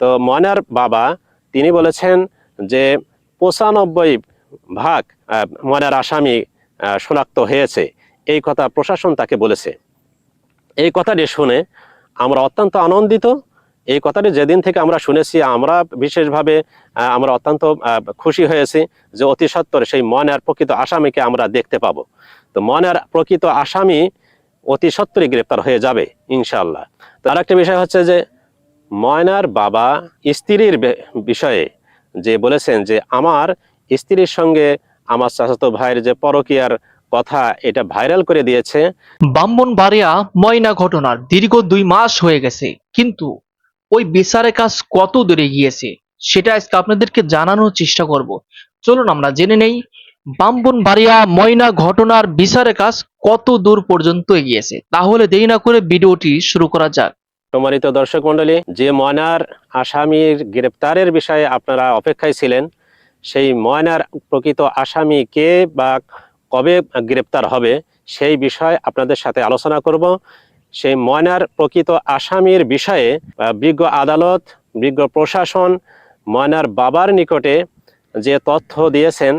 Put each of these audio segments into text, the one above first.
তো ময়নার বাবা, তিনি বলেছেন যে পঁচানব্বই ভাগ ময়নার আসামি শনাক্ত হয়েছে। এই কথা প্রশাসন তাকে বলেছে। এই কথাটি শুনে আমরা অত্যন্ত আনন্দিত। এই কথাটি যেদিন থেকে আমরা শুনেছি, আমরা বিশেষভাবে আমরা অত্যন্ত খুশি হয়েছি যে অতি সত্বর সেই ময়নার প্রকৃত আসামিকে আমরা দেখতে পাবো। তো ময়নার প্রকৃত আসামি অতি সত্বরই গ্রেপ্তার হয়ে যাবে ইনশাল্লাহ তো আরেকটা বিষয় হচ্ছে যে ময়নার বাবা স্ত্রীর বিষয়ে যে বলেছেন যে আমার স্ত্রীর সঙ্গে আমার চাচাতো ভাইয়ের যে পরকীয়ার কথা এটা ভাইরাল করে দিয়েছে। ব্রাহ্মণবাড়িয়া ময়না ঘটনার দীর্ঘ দুই মাস হয়ে গেছে। কিন্তু ওই বিচারের কাজ কত দূরে গিয়েছে সেটা আজকে আপনাদেরকে জানানোর চেষ্টা করব। চলুন আমরা জেনে নেই ব্রাহ্মণবাড়িয়া ময়না ঘটনার বিচারের কাজ কত দূর পর্যন্ত এগিয়েছে। তাহলে দেরি না করে ভিডিওটি শুরু করা যাক। সম্মানিত দর্শক মন্ডলী যে ময়নার আসামির গ্রেপ্তারের বিষয়ে আপনারা অপেক্ষায় ছিলেন, সেই ময়নার প্রকৃত আসামি কে বা কবে গ্রেপ্তার হবে, সেই বিষয়ে আপনাদের সাথে আলোচনা করব। সেই ময়নার প্রকৃত আসামির বিষয়ে বিজ্ঞ আদালত, বিজ্ঞ প্রশাসন, ময়নার বাবার নিকটে যে তথ্য দিয়েছেন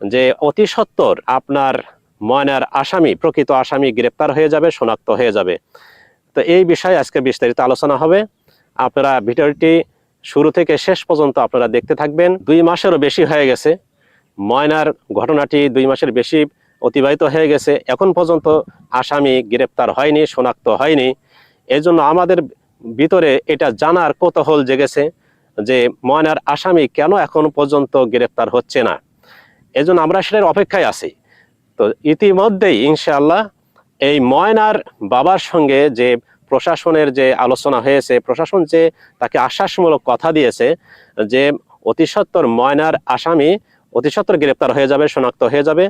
যে অতি সত্বর আপনার ময়নার আসামি, প্রকৃত আসামি গ্রেপ্তার হয়ে যাবে, শনাক্ত হয়ে যাবে। তো এই বিষয়ে আজকে বিস্তারিত আলোচনা হবে। আপনারা ভিডিওটি শুরু থেকে শেষ পর্যন্ত আপনারা দেখতে থাকবেন। দুই মাসেরও বেশি হয়ে গেছে। ময়নার ঘটনাটি দুই মাসের বেশি অতিবাহিত হয়ে গেছে। এখন পর্যন্ত আসামি গ্রেপ্তার হয়নি, শনাক্ত হয়নি। এই জন্য আমাদের ভিতরে এটা জানার কৌতূহল জেগেছে যে ময়নার আসামি কেন এখন পর্যন্ত গ্রেপ্তার হচ্ছে না। এজন্য আমরা সেটার অপেক্ষায় আছি। তো ইতিমধ্যেই ইনশাআল্লাহ এই ময়নার বাবার সঙ্গে যে প্রশাসনের যে আলোচনা হয়েছে, প্রশাসন যে তাকে আশ্বাসমূলক কথা দিয়েছে যে অতি সত্বর ময়নার আসামি অতি সত্বর গ্রেপ্তার হয়ে যাবে, শনাক্ত হয়ে যাবে।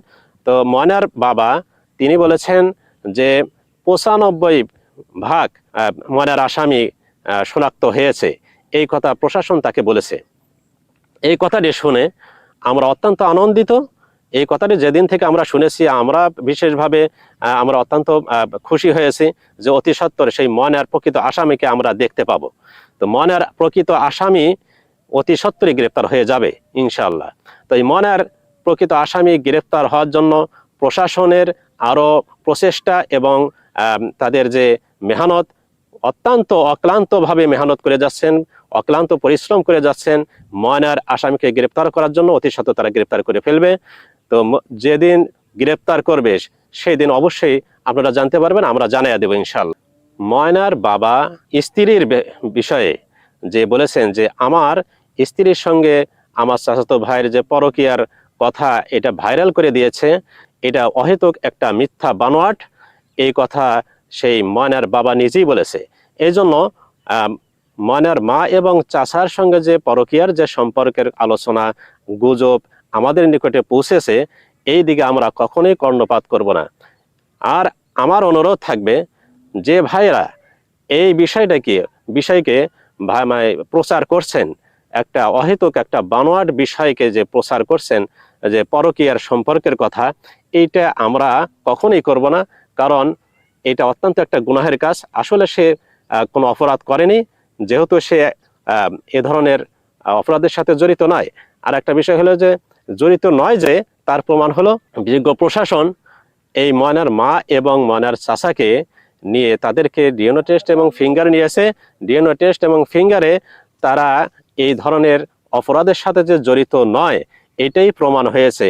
তো ময়নার বাবা, তিনি বলেছেন যে পঁচানব্বই ভাগ ময়নার আসামি শনাক্ত হয়েছে। এই কথা প্রশাসন তাকে বলেছে। এই কথাটি শুনে আমরা অত্যন্ত আনন্দিত। এই কথাটি যেদিন থেকে আমরা শুনেছি, আমরা বিশেষভাবে আমরা অত্যন্ত খুশি হয়েছি যে অতি সত্বর সেই ময়নার প্রকৃত আসামিকে আমরা দেখতে পাবো। তো ময়নার প্রকৃত আসামি অতি সত্বরই গ্রেপ্তার হয়ে যাবে ইনশাল্লাহ তো এই ময়নার প্রকৃত আসামি গ্রেপ্তার হওয়ার জন্য প্রশাসনের আরও প্রচেষ্টা এবং তাদের যে মেহনত, অত্যন্ত অক্লান্তভাবে মেহনত করে যাচ্ছেন, অক্লান্ত পরিশ্রম করে যাচ্ছেন ময়নার আসামিকে গ্রেপ্তার করার জন্য অতি সত্ত্বর তারা গ্রেপ্তার করে ফেলবে। তো যেদিন গ্রেপ্তার করবে সেই দিন অবশ্যই আপনারা জানতে পারবেন, আমরা জানাইয়া দেবো ইনশাল্লাহ ময়নার বাবা স্ত্রীর বিষয়ে যে বলেছেন যে, আমার স্ত্রীর সঙ্গে আমার চাচাতো ভাইয়ের যে পরকীয়ার কথা, এটা ভাইরাল করে দিয়েছে, এটা অহেতুক একটা মিথ্যা বানোয়াট, এই কথা সেই ময়নার বাবা নিজেই বলেছে। এই জন্য ময়নার মা এবং চাচার সঙ্গে যে পরকীয়ার যে সম্পর্কের আলোচনা, গুজব আমাদের নিকটে পৌঁছেছে, এই দিকে আমরা কখনোই কর্ণপাত করব না। আর আমার অনুরোধ থাকবে যে ভাইয়েরা, এই বিষয়টাকে বিষয়কে ভাই মানে প্রচার করছেন? একটা অহেতুক একটা বানোয়াট বিষয়কে যে প্রচার করছেন, যে পরকীয়ার সম্পর্কের কথা, এইটা আমরা কখনোই করব না। কারণ এটা অত্যন্ত একটা গুনাহের কাজ। আসলে সে কোনো অপরাধ করেনি। যেহেতু সে এ ধরনের অপরাধের সাথে জড়িত নয়। আর একটা বিষয় হলো যে জড়িত নয় যে তার প্রমাণ হলো বিজ্ঞ প্রশাসন এই ময়নার মা এবং ময়নার চাচাকে নিয়ে তাদেরকে ডিএনও টেস্ট এবং ফিঙ্গার নিয়েছে। ডিএনও টেস্ট এবং ফিঙ্গারে তারা এই ধরনের অপরাধের সাথে যে জড়িত নয়, এটাই প্রমাণ হয়েছে।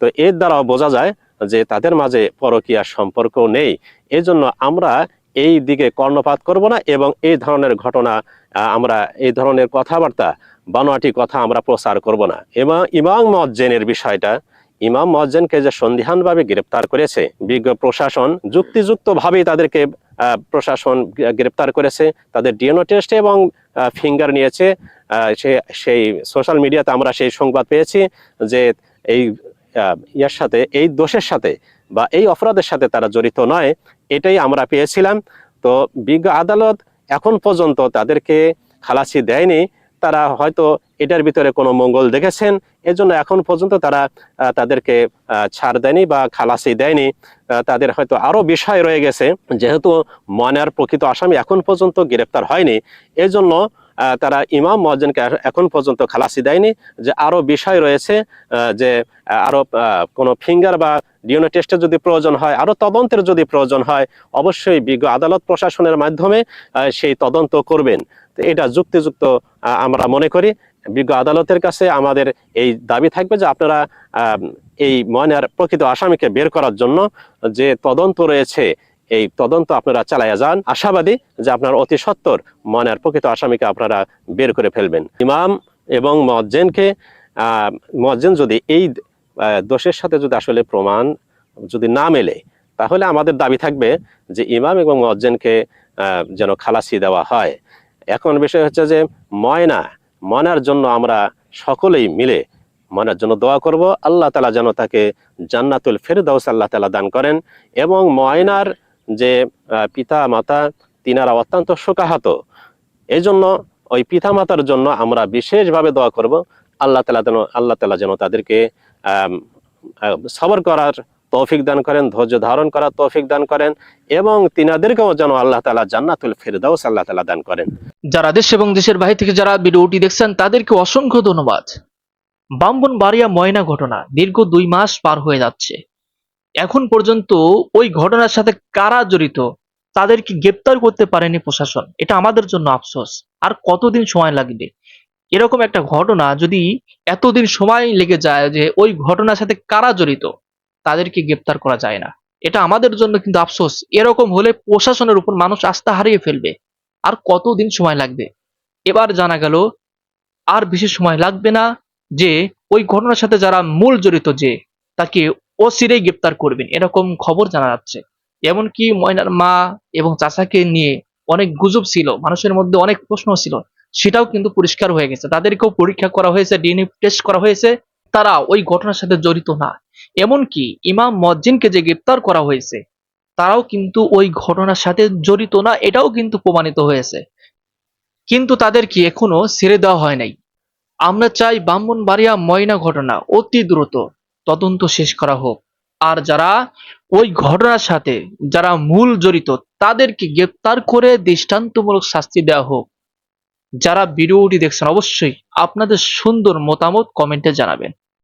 তো এর দ্বারাও বোঝা যায় যে তাদের মাঝে পরকীয়ার সম্পর্ক নেই। এজন্য আমরা এই দিকে কর্ণপাত করব না এবং এই ধরনের ঘটনা আমরা এই ধরনের কথাবার্তা, বানোয়াটি কথা আমরা প্রচার করব না। এবং ইমাম মজ্জেনের বিষয়টা, ইমাম মজ্জেনকে যে সন্দিহানভাবে গ্রেপ্তার করেছে, বিজ্ঞ প্রশাসন যুক্তিযুক্তভাবেই তাদেরকে প্রশাসন গ্রেপ্তার করেছে, তাদের ডিএনও টেস্ট এবং ফিঙ্গার নিয়েছে সে, সেই সোশ্যাল মিডিয়াতে আমরা সেই সংবাদ পেয়েছি যে এই ইয়ার সাথে, এই দোষের সাথে বা এই অপরাধের সাথে তারা জড়িত নয়। এটাই আমরা পেয়েছিলাম। তো বিজ্ঞ আদালত এখন পর্যন্ত তাদেরকে খালাসি দেয়নি। তারা হয়তো এটার ভিতরে কোনো মঙ্গল দেখেছেন। এজন্য এখন পর্যন্ত তারা তাদেরকে ছাড় দেয়নি বা খালাসি দেয়নি। তাদের হয়তো আরও বিষয় রয়ে গেছে। যেহেতু ময়নার প্রকৃত আসামি এখন পর্যন্ত গ্রেপ্তার হয়নি। এজন্য তারা ইমাম মহাজনকে এখন পর্যন্ত খালাসি দেয়নি যে আরও বিষয় রয়েছে যে আহ, আরও আহ, কোনো ফিঙ্গার বা ডিএনএ টেস্টের যদি প্রয়োজন হয় আরও তদন্তের যদি প্রয়োজন হয় অবশ্যই বিজ্ঞ আদালত প্রশাসনের মাধ্যমে সেই তদন্ত করবেন। এটা যুক্তিযুক্ত আমরা মনে করি। বিজ্ঞ আদালতের কাছে আমাদের এই দাবি থাকবে যে আপনারা এই ময়নার প্রকৃত আসামিকে বের করার জন্য যে তদন্ত রয়েছে এই তদন্ত আপনারা চালাইয়া যান। আশাবাদী যে আপনার অতি সত্বর ময়নার প্রকৃত আসামিকে আপনারা বের করে ফেলবেন। ইমাম এবং মজ্জেনকে মজ্জেন যদি এই দোষের সাথে যদি আসলে প্রমাণ যদি না মেলে, তাহলে আমাদের দাবি থাকবে যে ইমাম এবং মজ্জেনকে যেন খালাসি দেওয়া হয়। এখন বিষয় হচ্ছে যে ময়না, ময়নার জন্য আমরা সকলেই মিলে ময়নার জন্য দোয়া করব। আল্লাহ তালা যেন তাকে জান্নাতুল ফেরদাউস আল্লাহ তালা দান করেন এবং ময়নার যে পিতা, মাতা তিনারা অত্যন্ত শোকাহত এই জন্য ওই পিতা, মাতার জন্য আমরা বিশেষভাবে দোয়া করব, আল্লাহ তালা যেন, আল্লাহ তালা যেন তাদেরকে সবর করার তৌফিক দান করেন, ধৈর্য ধারণ করার তৌফিক দান করেন এবং তিনাদেরকেও যেন আল্লাহ তালা জান্নাতুল ফেরদাউস আল্লাহ তালা দান করেন। যারা দেশ এবং দেশের বাইরে থেকে যারা ভিডিওটি দেখছেন, তাদেরকে অসংখ্য ধন্যবাদ। বাম্বন বাড়িয়া ময়না ঘটনা দীর্ঘ দুই মাস পার হয়ে যাচ্ছে। এখন পর্যন্ত ওই ঘটনার সাথে কারা জড়িত? তাদেরকে গ্রেপ্তার করতে পারেনি প্রশাসন। এটা আমাদের জন্য আফসোস। আর কতদিন সময় লাগবে? এরকম একটা ঘটনা যদি এতদিন সময় লেগে যায় যে ওই ঘটনার সাথে কারা জড়িত, তাদেরকে গ্রেপ্তার করা যায় না। এটা আমাদের জন্য কিন্তু আফসোস। এরকম হলে প্রশাসনের উপর মানুষ আস্থা হারিয়ে ফেলবে। আর কতদিন সময় লাগবে? এবার জানা গেল, আর বেশি সময় লাগবে না যে ওই ঘটনার সাথে যারা মূল জড়িত যে, তাকে অচিরেই গ্রেপ্তার করবেন, এরকম খবর জানা যাচ্ছে। এমনকি ময়নার মা এবং চাচাকে নিয়ে অনেক গুজব ছিল, মানুষের মধ্যে অনেক প্রশ্ন ছিল, সেটাও কিন্তু পরিষ্কার হয়ে গেছে। তাদেরকেও পরীক্ষা করা হয়েছে, ডিএনএ টেস্ট করা হয়েছে, তারা ওই ঘটনার সাথে জড়িত না। এমনকি ইমাম মজ্জিনকে যে গ্রেপ্তার করা হয়েছে, তারাও কিন্তু ওই ঘটনার সাথে জড়িত না, এটাও কিন্তু প্রমাণিত হয়েছে। কিন্তু তাদেরকে এখনও ছেড়ে দেওয়া হয় নাই। আমরা চাই ব্রাহ্মণবাড়িয়া ময়না ঘটনা অতি দ্রুত তদন্ত শেষ করা হোক। আর যারা ওই ঘটনার সাথে, যারা মূল জড়িত, তাদেরকে গ্রেপ্তার করে দৃষ্টান্তমূলক শাস্তি দেওয়া হোক। যারা ভিডিওটি দেখছেন, অবশ্যই আপনাদের সুন্দর মতামত কমেন্টে জানাবেন।